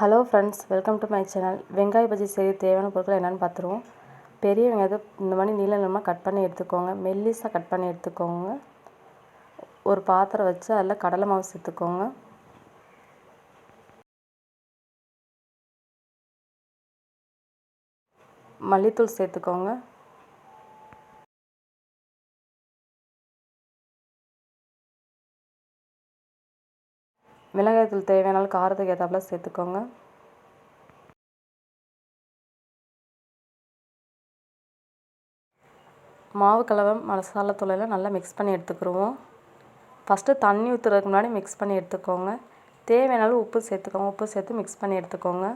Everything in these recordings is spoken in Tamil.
Hello friends welcome to my channel. வெங்காய பஜ்ஜி செய்ய தேவையான பொருட்கள் என்னென்னு பார்த்துருவோம். பெரிய வெங்காயத்தை இந்த மாதிரி நீள நீளமாக கட் பண்ணி எடுத்துக்கோங்க. மெல்லிஸாக கட் பண்ணி எடுத்துக்கோங்க. ஒரு பாத்திரம் வச்சு அதில் கடலை மாவு சேர்த்துக்கோங்க. மல்லித்தூள் சேர்த்துக்கோங்க. மிளகாய்த்தூள் தேவையான காரத்துக்கு ஏற்றாப்புல சேர்த்துக்கோங்க. மாவு கலவை மசாலா தூளெல்லாம் நல்லா மிக்ஸ் பண்ணி எடுத்துக்கிடுவோம் ஃபஸ்ட்டு தண்ணி ஊற்றுறதுக்கு முன்னாடி மிக்ஸ் பண்ணி எடுத்துக்கோங்க. தேவையான உப்பு சேர்த்துக்கோங்க. உப்பு சேர்த்து மிக்ஸ் பண்ணி எடுத்துக்கோங்க.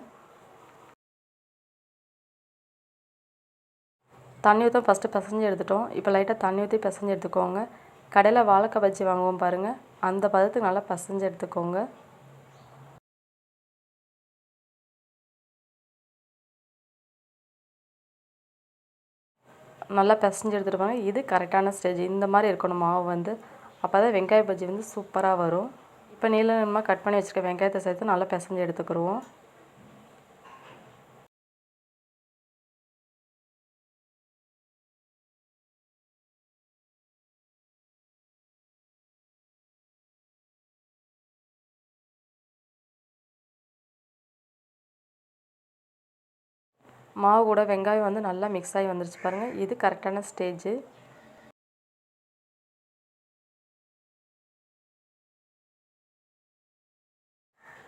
தண்ணி ஊற்ற ஃபஸ்ட்டு பிசைஞ்சு எடுத்துட்டோம். இப்போ லைட்டாக தண்ணி ஊற்றி பிசைஞ்சு எடுத்துக்கோங்க. கடையில் வாழைக்காய் பஜ்ஜி வாங்குவோம் பாருங்கள் அந்த பதத்துக்கு நல்லா பசைஞ்சு எடுத்துக்கோங்க. நல்லா பிசைஞ்சு எடுத்துகிட்டு இது கரெக்டான ஸ்டேஜ் இந்த மாதிரி இருக்கணும் மாவு வந்து. அப்போ தான் வெங்காய பஜ்ஜி வந்து சூப்பராக வரும். இப்போ நீளமாக கட் பண்ணி வச்சுருக்க வெங்காயத்தை சேர்த்து நல்லா பிசைஞ்சு எடுத்துக்கிடுவோம் மாவு கூட வெங்காயம் வந்து நல்லா மிக்ஸ் ஆகி வந்துருச்சு பாருங்கள் இது கரெக்டான ஸ்டேஜு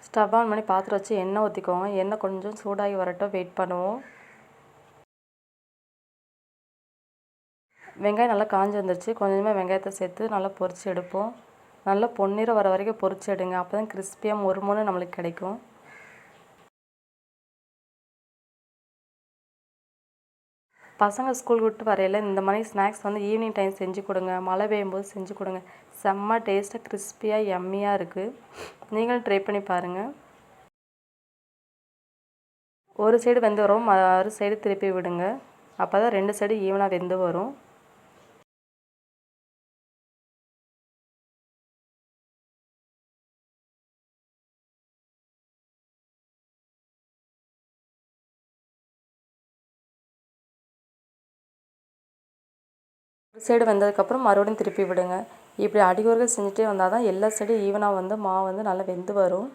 ஸ்டவ் ஆன் பண்ணி பாத்திரம் வச்சு எண்ணெய் ஊற்றிக்கோங்க எண்ணெய் கொஞ்சம் சூடாகி வரட்டும். வெயிட் பண்ணுவோம். வெங்காயம் நல்லா காஞ்சி வந்துருச்சு. கொஞ்சமாக வெங்காயத்தை சேர்த்து நல்லா பொரித்து எடுப்போம். நல்லா பொன்னிறம் வர வரைக்கும் பொரித்து எடுங்க. அப்போ தான் கிறிஸ்பியாக மொறுமொன்று நம்மளுக்கு கிடைக்கும். பசங்க ஸ்கூல் விட்டு வரையில் இந்த மாதிரி ஸ்நாக்ஸ் வந்து ஈவினிங் டைம் செஞ்சு கொடுங்க. மழை பெய்யும் போது செஞ்சு கொடுங்க. செம்ம டேஸ்ட்டாக கிறிஸ்பியாக எம்மியாக இருக்குது நீங்களும் ட்ரை பண்ணி பாருங்கள் ஒரு சைடு வெந்து வரும் மறு சைடு திருப்பி விடுங்க. அப்போ தான் ரெண்டு சைடு ஈவனாக வெந்து வரும். ஒரு சைடு வந்ததுக்கப்புறம் மறுபடியும் திருப்பி விடுங்க. இப்படி அடிகோர்கள் செஞ்சுட்டே வந்தால் தான் எல்லா சைடும் ஈவனாக வந்து மாவு வந்து நல்லா வெந்து வரும்.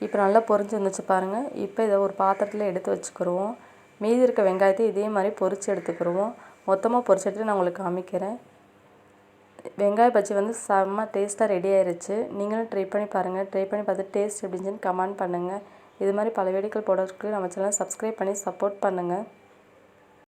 இப்போ நல்லா பொறிஞ்சு வந்துச்சு பாருங்கள் இப்போ இதை ஒரு பாத்திரத்தில் எடுத்து வச்சுக்கிடுவோம் மீதி இருக்க வெங்காயத்தை இதே மாதிரி பொறிச்சு எடுத்துக்கிடுவோம் மொத்தமாக பொறிச்சு எடுத்துகிட்டு நான் உங்களுக்கு காமிக்கிறேன். வெங்காய பஜ்ஜி வந்து செம்ம டேஸ்ட்டாக ரெடி ஆயிருச்சு. நீங்களும் ட்ரை பண்ணி பாருங்கள் ட்ரை பண்ணி பார்த்து டேஸ்ட் எப்படி இருந்துச்சுன்னு கமெண்ட் பண்ணுங்கள் இது மாதிரி பல வீடியோக்கள் போடுறதுக்கு நம்ம சேனல் சப்ஸ்கிரைப் பண்ணி சப்போர்ட் பண்ணுங்கள்